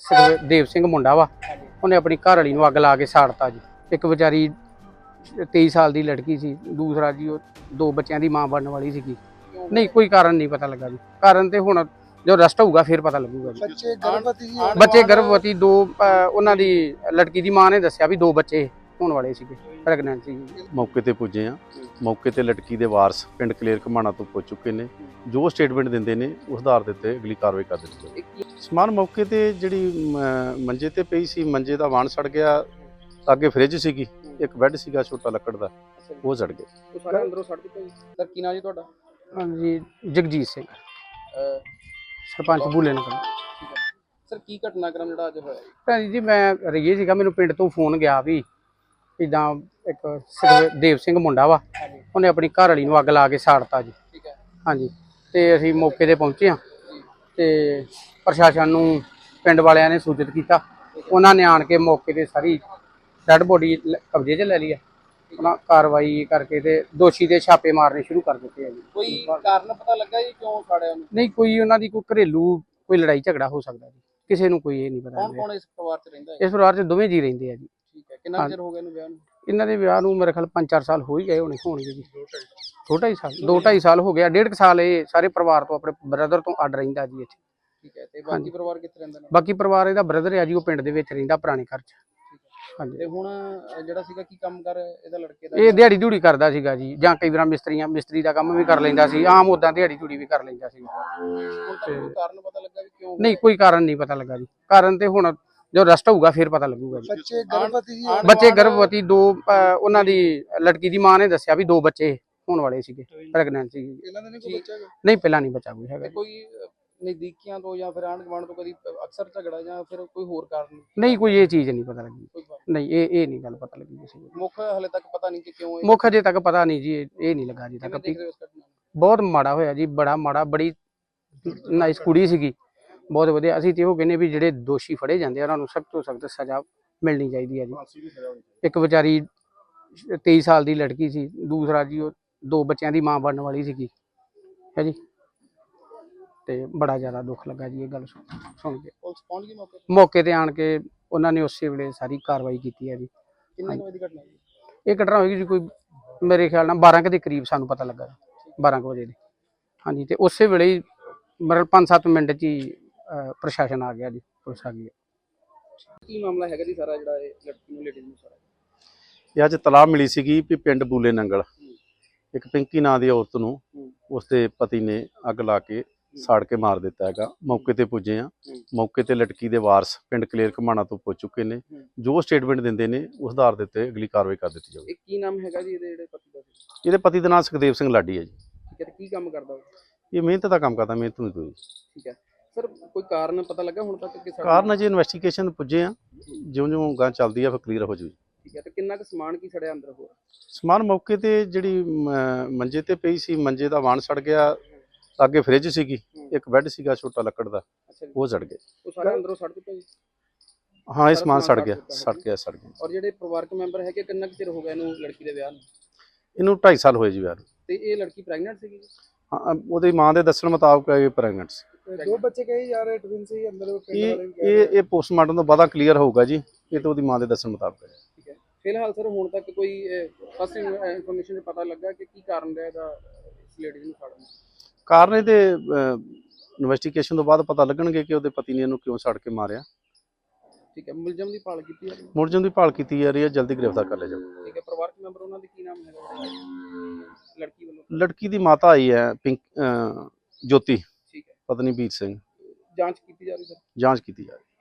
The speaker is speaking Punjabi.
ਸੁਖਦੇਵ ਸਿੰਘ ਮੁੰਡਾ ਵਾ ਉਹਨੇ ਆਪਣੀ ਘਰ ਵਾਲੀ ਨੂੰ ਅੱਗ ਲਾ ਕੇ ਸਾੜਤਾ ਜੀ। ਇੱਕ ਵਿਚਾਰੀ 23 ਸਾਲ ਦੀ ਲੜਕੀ ਸੀ ਦੂਸਰਾ ਜੀ ਉਹ ਦੋ ਬੱਚਿਆਂ ਦੀ ਮਾਂ ਬਣਨ ਵਾਲੀ ਸੀਗੀ। ਨਹੀਂ ਕੋਈ ਕਾਰਨ ਨਹੀਂ ਪਤਾ ਲੱਗਾ ਜੀ। ਕਾਰਨ ਤੇ ਹੁਣ ਜੋ ਰਸਟ ਹੋਊਗਾ ਫਿਰ ਪਤਾ ਲੱਗੂਗਾ ਜੀ। ਬੱਚੇ ਗਰਭਵਤੀ ਬੱਚੇ ਗਰਭਵਤੀ ਦੋ ਉਹਨਾਂ ਦੀ ਲੜਕੀ ਦੀ ਮਾਂ ਨੇ ਦੱਸਿਆ ਵੀ ਦੋ ਬੱਚੇ। ਹੋਣ ਵਾਲੇ ਸੀਗੇ ਪ੍ਰੈਗਨੈਂਟ ਸੀ। ਮੌਕੇ ਤੇ ਪੁੱਜੇ ਆ ਮੌਕੇ ਤੇ ਲੜਕੀ ਦੇ ਵਾਰਸ ਪਿੰਡ ਕਲੇਰ ਘਮਾਣਾ ਤੋਂ ਪੁੱਜ ਚੁੱਕੇ ਨੇ। ਜੋ ਸਟੇਟਮੈਂਟ ਦਿੰਦੇ ਨੇ ਉਸ ਆਧਾਰ ਦੇ ਉੱਤੇ ਅਗਲੀ ਕਾਰਵਾਈ ਕਰ ਦਿੱਤੀ ਜਾਵੇਗੀ ਸਮਾਨ ਮੌਕੇ ਤੇ ਜਿਹੜੀ ਮੰਜੇ ਤੇ ਪਈ ਸੀ ਮੰਜੇ ਦਾ ਵਾਣ ਸੜ ਗਿਆ। ਅੱਗੇ ਫ੍ਰਿਜ ਸੀਗੀ ਇੱਕ ਬੈੱਡ ਸੀਗਾ ਛੋਟਾ ਲੱਕੜ ਦਾ ਉਹ ਸੜ ਗਿਆ। ਉਹ ਸਾਰੇ ਅੰਦਰੋਂ ਸੜ ਚੁੱਕੇ ਜੀ। ਸਰ ਕੀ ਨਾਂ ਜੀ ਤੁਹਾਡਾ? ਹਾਂਜੀ ਜਗਜੀਤ ਸਿੰਘ। ਸਰਪੰਚ ਬੂਲੇ ਨਗਰ। ਸਰ ਕੀ ਘਟਨਾਕ੍ਰਮ ਜਿਹੜਾ ਅੱਜ ਹੋਇਆ ਜੀ? ਭੈਣ ਜੀ ਮੈਂ ਰਹੀਏ ਸੀਗਾ ਮੈਨੂੰ ਪਿੰਡ ਤੋਂ ਫੋਨ ਗਿਆ ਵੀ। ਇਦਾਂ ਇੱਕ ਸੁਖਦੇਵ ਸਿੰਘ ਮੁੰਡਾ ਵਾ ਉਹਨੇ ਆਪਣੀ ਘਰ ਵਾਲੀ ਨੂੰ ਅੱਗ ਲਾ ਕੇ ਸਾੜਤਾ ਜੀ। ਠੀਕ ਹੈ। ਹਾਂਜੀ ਤੇ ਅਸੀਂ ਮੌਕੇ ਤੇ ਪਹੁੰਚੇ ਹਾਂ। ਤੇ ਪ੍ਰਸ਼ਾਸਨ ਨੂੰ ਪਿੰਡ ਵਾਲਿਆਂ ਨੇ ਸੂਚਿਤ ਕੀਤਾ। ਉਹਨਾਂ ਨੇ ਆਣ ਕੇ ਮੌਕੇ ਤੇ ਸਾਰੀ ਡੈਡ ਬੋਡੀ ਕਬਜ਼ੇ 'ਚ ਲੈ ਲਈ ਹੈ। ਉਹਨਾਂ ਕਾਰਵਾਈ ਕਰਕੇ ਤੇ ਦੋਸ਼ੀ ਦੇ ਛਾਪੇ ਮਾਰਨੇ ਸ਼ੁਰੂ ਕਰ ਦਿੱਤੇ ਆ ਜੀ। ਕੋਈ ਕਾਰਨ ਪਤਾ ਲੱਗਾ ਜੀ ਕਿਉਂ ਸਾੜਿਆ ਉਹਨੂੰ? ਨਹੀਂ ਕੋਈ ਉਹਨਾਂ ਦੀ ਕੋਈ ਘਰੇਲੂ ਕੋਈ ਲੜਾਈ ਝਗੜਾ ਹੋ ਸਕਦਾ ਜੀ। ਕਿਸੇ ਨੂੰ ਕੋਈ ਇਹ ਨਹੀਂ ਪਤਾ ਕੌਣ ਕੌਣ ਇਸ ਪਰਿਵਾਰ 'ਚ ਰਹਿੰਦਾ ਹੈ ਇਸ ਪਰਿਵਾਰ 'ਚ ਦੋਵੇਂ ਜੀ ਰਹਿੰਦੇ ਆ ਜੀ। ਕਿੰਨਾ ਕੁ ਚਿਰ ਹੋ ਗਿਆ ਇਹਨੂੰ ਵਿਆਹ ਨੂੰ? ਇਹਨਾਂ ਦੇ ਵਿਆਹ ਨੂੰ ਮੇਰੇ ਖਿਆਲ 5-4 ਸਾਲ ਹੋ ਹੀ ਗਏ ਹੋਣੇ ਹੋਣਗੇ ਜੀ। ਦੋ ਢਾਈ ਸਾਲ ਦੋ ਢਾਈ ਸਾਲ ਹੋ ਗਿਆ ਡੇਢ ਕੁ ਸਾਲ ਇਹ ਸਾਰੇ ਪਰਿਵਾਰ ਤੋਂ ਆਪਣੇ ਬ੍ਰਦਰ ਤੋਂ ਅੱਡ ਰਹਿੰਦਾ ਜੀ ਇੱਥੇ। ਠੀਕ ਹੈ ਤੇ ਬਾਕੀ ਪਰਿਵਾਰ ਕਿੱਥੇ ਰਹਿੰਦਾ ਨੇ? ਬਾਕੀ ਪਰਿਵਾਰ ਇਹਦਾ ਬ੍ਰਦਰ ਆ ਜੀ ਉਹ ਪਿੰਡ ਦੇ ਵਿੱਚ ਰਹਿੰਦਾ ਪੁਰਾਣੇ ਘਰ 'ਚ। ਹਾਂਜੀ। ਤੇ ਹੁਣ ਜਿਹੜਾ ਸੀਗਾ ਕੀ ਕੰਮ ਕਰ ਇਹਦਾ ਲੜਕੇ ਦਾ? ਇਹ ਦਿਹਾੜੀ ਧੂੜੀ ਕਰਦਾ ਸੀਗਾ ਜੀ ਜਾਂ ਕਈ ਵਾਰ ਮਿਸਤਰੀਆਂ ਮਿਸਤਰੀ ਦਾ ਕੰਮ ਵੀ ਕਰ ਲੈਂਦਾ ਸੀ ਆਮ ਉਦਾਂ ਦਿਹਾੜੀ ਧੂੜੀ ਵੀ ਕਰ ਲੈਂਦਾ ਸੀ। ਕਾਰਨ ਪਤਾ ਲੱਗਾ ਵੀ ਕਿਉਂ ਨਹੀਂ ਕੋਈ ਕਾਰਨ ਨਹੀਂ ਪਤਾ ਲੱਗਾ ਜੀ। ਕਾਰਨ ਤੇ ਹੁਣ ਜੋ ਰਸਟ ਹੋਊਗਾ ਫਿਰ ਪਤਾ ਲੱਗੂਗਾ ਜੀ। ਬੱਚੇ ਗਰਭਵਤੀ ਬੱਚੇ ਗਰਭਵਤੀ ਦੋ ਅਹ, ਉਹਨਾਂ ਦੀ ਲੜਕੀ ਦੀ ਮਾਂ ਨੇ ਦੱਸਿਆ ਵੀ ਦੋ ਬੱਚੇ ਹੋਣ ਵਾਲੇ ਸੀਗੇ ਪ੍ਰੈਗਨੈਂਟ ਸੀ ਇਹਨਾਂ ਦਾ ਨਹੀਂ ਕੋਈ ਬੱਚਾ ਹੈਗਾ? ਨਹੀਂ ਪਹਿਲਾਂ ਨਹੀਂ ਬੱਚਾ ਕੋਈ ਹੈਗਾ ਤੇ ਕੋਈ ਅਹ, ਨਜ਼ਦੀਕੀਆਂ ਤੋਂ ਜਾਂ ਫਿਰ ਆਂਢ ਗੁਆਂਢ ਤੋਂ ਕਦੀ ਅਕਸਰ ਝਗੜਾ ਜਾਂ ਫਿਰ ਕੋਈ ਹੋਰ ਕਾਰਨ? ਨਹੀਂ ਕੋਈ ਇਹ ਚੀਜ਼ ਨਹੀਂ ਪਤਾ ਲੱਗੀ। ਕੋਈ ਨਹੀਂ ਇਹ ਇਹ ਨਹੀਂ ਗੱਲ ਪਤਾ ਲੱਗੀ ਕਿਸੇ ਨੂੰ। ਮੁੱਖ ਹਲੇ ਤੱਕ ਪਤਾ ਨਹੀਂ ਕਿ ਕਿਉਂ ਇਹ ਮੁੱਖ ਅਜੇ ਤੱਕ ਪਤਾ ਨਹੀਂ ਜੀ ਇਹ ਇਹ ਨਹੀਂ ਲੱਗਾ ਜੀ ਤੱਕ ਕਿਵੇਂ ਵੀ ਦੇਖ ਰਹੇ ਹੋ ਇਸ ਘਟਨਾ ਨੂੰ? ਬਹੁਤ ਮਾੜਾ ਹੋਇਆ ਜੀ ਬੜਾ ਮਾੜਾ ਬੜੀ ਨਾਈਸ ਕੁੜੀ ਸੀਗੀ। ਬਹੁਤ ਵਧੀਆ। ਅਸੀਂ ਤੇ ਉਹ ਕਹਿੰਦੇ ਵੀ ਜਿਹੜੇ ਦੋਸ਼ੀ ਫੜੇ ਜਾਂਦੇ ਆ ਉਹਨਾਂ ਨੂੰ ਸਖਤ ਤੋਂ ਸਖਤ ਸਜ਼ਾ ਮਿਲਣੀ ਚਾਹੀਦੀ ਹੈ ਜੀ। ਇੱਕ ਵਿਚਾਰੀ 23 ਸਾਲ ਦੀ ਲੜਕੀ ਸੀ ਦੂਸਰਾ ਜੀ ਉਹ ਦੋ ਬੱਚਿਆਂ ਦੀ ਮਾਂ ਬਣਨ ਵਾਲੀ ਸੀਗੀ ਹੈ ਜੀ। ਤੇ ਬੜਾ ਜ਼ਿਆਦਾ ਦੁੱਖ ਲੱਗਾ ਜੀ ਇਹ ਗੱਲ ਸੁਣ ਕੇ। ਪੁਲਿਸ ਪਹੁੰਚ ਗਈ ਮੌਕੇ ਤੇ? ਮੌਕੇ ਤੇ ਆਣ ਕੇ ਉਹਨਾਂ ਨੇ ਉਸੇ ਵੇਲੇ ਸਾਰੀ ਕਾਰਵਾਈ ਕੀਤੀ ਹੈ ਜੀ। ਕਿੰਨੇ ਕੁ ਵਜੇ ਦੀ ਘਟਨਾ ਜੀ ਇਹ ਘਟਨਾ ਹੋਏਗੀ ਜੀ ਕੋਈ ਮੇਰੇ ਖਿਆਲ ਨਾਲ 12 ਕੁ ਦੇ ਕਰੀਬ ਸਾਨੂੰ ਪਤਾ ਲੱਗਾ 12 ਕੁ ਵਜੇ ਦੇ। ਹਾਂਜੀ ਤੇ ਉਸੇ ਵੇਲੇ ਮਤਲਬ 5-7 ਮਿੰਟ 'ਚ ਹੀ ਪ੍ਰਸ਼ਾਸਨ ਆ ਗਿਆ ਜੀ ਪੁਲਿਸ ਆ ਗਈ ਕੀ ਮਾਮਲਾ ਹੈਗਾ ਜੀ ਸਾਰਾ ਜਿਹੜਾ ਇਹ ਲੜਕੀ ਨੂੰ ਲੇਡੀਜ਼ ਨੂੰ ਸਾਰਾ? ਇਹ ਅੱਜ ਤਲਾਹ ਮਿਲੀ ਸੀਗੀ ਵੀ ਪਿੰਡ ਬੂਲੇ ਨੰਗਲ। ਇੱਕ ਪਿੰਕੀ ਨਾਂ ਦੀ ਔਰਤ ਨੂੰ ਉਸਦੇ ਪਤੀ ਨੇ ਅੱਗ ਲਾ ਕੇ ਸਾੜ ਕੇ ਮਾਰ ਦਿੱਤਾ ਹੈਗਾ। ਮੌਕੇ ਤੇ ਪੁੱਜੇ ਆ ਮੌਕੇ ਤੇ ਲੜਕੀ ਦੇ ਵਾਰਸ ਪਿੰਡ ਕਲੇਰ ਘਮਾਣਾ ਤੋਂ ਪੁੱਜ ਚੁੱਕੇ ਨੇ। ਜੋ ਸਟੇਟਮੈਂਟ ਦਿੰਦੇ ਨੇ ਉਸ ਆਧਾਰ ਦੇ ਉੱਤੇ ਅਗਲੀ ਕਾਰਵਾਈ ਕਰ ਦਿੱਤੀ ਜਾਵੇਗੀ ਇਹ ਕੀ ਨਾਮ ਹੈਗਾ ਜੀ ਇਹਦੇ ਜਿਹੜੇ ਪਤੀ ਦਾ? ਸੀ? ਇਹਦੇ ਪਤੀ ਦਾ ਨਾਮ ਸੁਖਦੇਵ ਸਿੰਘ ਲਾਡੀ ਹੈ ਜੀ। ਠੀਕ ਹੈ ਤੇ ਕੀ ਕੰਮ ਕਰਦਾ ਉਹ? ਇਹ ਮਿਹਨਤ ਦਾ ਕੰਮ ਕਰਦਾ ਮਿਹਨਤ ਨੂੰ ਠੀਕ ਹੈ। ਸਰ ਕੋਈ ਕਾਰਨ ਪਤਾ ਲੱਗਾ ਹੁਣ ਤੱਕ ਕਿ ਸਾਡਾ ਕਾਰਨ ਅਜੇ ਇਨਵੈਸਟੀਗੇਸ਼ਨ ਪੁੱਜੇ ਆ। ਜਿਉਂ-ਜਿਉਂ ਗਾਂ ਚੱਲਦੀ ਆ ਫਿਰ ਕਲੀਅਰ ਹੋ ਜੂ ਠੀਕ ਹੈ ਤੇ ਕਿੰਨਾ ਕੁ ਸਮਾਨ ਕੀ ਸੜਿਆ ਅੰਦਰ ਹੋਰ? ਸਮਾਨ ਮੌਕੇ ਤੇ ਜਿਹੜੀ ਮ- ਮੰਜੇ ਤੇ ਪਈ ਸੀ ਮੰਜੇ ਦਾ ਵਾਣ ਸੜ ਗਿਆ ਅੱਗੇ ਫ੍ਰਿਜ ਸੀਗੀ ਇੱਕ ਬੈੱਡ ਸੀਗਾ ਛੋਟਾ ਲੱਕੜ ਦਾ ਅੱਛਾ ਜੀ। ਉਹ ਸੜ ਗਏ। ਉਹ ਸਾਰੇ ਅੰਦਰੋਂ ਸੜ ਚੁੱਕੇ ਜੀ ਹਾਂ ਇਹ ਸਮਾਨ ਸੜ ਗਿਆ ਸੜ। ਗਿਆ ਸੜ ਗਿਆ। ਔਰ ਜਿਹੜੇ ਪਰਿਵਾਰਕ ਮੈਂਬਰ ਹੈਗੇ ਕਿੰਨਾ ਕੁ ਚਿਰ ਹੋ ਗਿਆ ਇਹਨੂੰ ਲੜਕੀ ਦੇ ਵਿਆਹ ਨੂੰ? ਇਹਨੂੰ 2.5 ਸਾਲ ਹੋਏ ਜੀ ਵਿਆਹ ਨੂੰ। ਤੇ ਇਹ ਲੜਕੀ ਪ੍ਰੈਗਨੈਂਟ ਸੀਗੀ ਜੀ? ਹਾਂ ਉਹਦੀ ਮਾਂ ਦੇ ਦੱਸਣ ਮੁਤਾਬਕ ਇਹ ਪ੍ਰੈਗਨੈਂਟ ਸੀ। ਦੋ ਬੱਚੇ ਕਹੇ ਜਾ ਰਹੇ ਟਵਿਨ ਸੀ ਅੰਦਰ ਉਹ ਪਿੰਡ ਇਹ ਵਾਲੇ ਵੀ ਕਹਿ ਰਹੇ ਇਹ ਇਹ ਪੋਸਟਮਾਰਟਮ ਤੋਂ ਬਾਅਦ ਕਲੀਅਰ ਹੋਊਗਾ ਜੀ ਇਹ ਤਾਂ ਉਹਦੀ ਮਾਂ ਦੇ ਦੱਸਣ ਮੁਤਾਬਕ ਹੈ। ਠੀਕ ਹੈ। ਫਿਲਹਾਲ ਸਰ ਹੁਣ ਤੱਕ ਕੋਈ ਫਸਟ ਇਨਫੋਰਮੇਸ਼ਨ ਪਤਾ ਲੱਗਾ ਕਿ ਕੀ ਕਾਰਨ ਰਿਹਾ ਇਹਦਾ ਇਸ ਲੇਡੀ ਨੂੰ ਸਾੜਨ ਦਾ? ਕਾਰਨ ਇਹਦੇ ਇਨਵੈਸਟੀਗੇਸ਼ਨ ਤੋਂ ਬਾਅਦ ਪਤਾ ਲੱਗਣਗੇ ਕਿ ਉਹਦੇ ਪਤੀ ਨੇ ਇਹਨੂੰ ਕਿਉਂ ਸੜ ਕੇ ਮਾਰਿਆ। ਠੀਕ ਹੈ। ਮੁਲਜ਼ਮ ਦੀ ਭਾਲ ਕੀਤੀ ਹੈ? ਮੁਲਜ਼ਮ ਦੀ ਭਾਲ ਕੀਤੀ ਜਾ ਰਹੀ ਹੈ ਜਲਦੀ ਗ੍ਰਿਫਤਾਰ ਕਰ ਲਿਆ ਜਾਊਗਾ। ਠੀਕ ਹੈ। ਪਰਿਵਾਰਕ ਮੈਂਬਰ ਉਹਨਾਂ ਦੇ ਕੀ ਨਾਮ ਹੈਗਾ? ਲੜਕੀ ਦੀ ਮਾਤਾ ਆਈ ਹੈ ਪਿੰਕ ਅਹ, ਜੋਤੀ। ਠੀਕ ਹੈ। ਪਤਨੀ ਵੀਰ ਸਿੰਘ। ਜਾਂਚ ਕੀਤੀ ਜਾ ਰਹੀ ਸਰ? ਜਾਂਚ ਕੀਤੀ ਜਾ ਰਹੀ ਹੈ।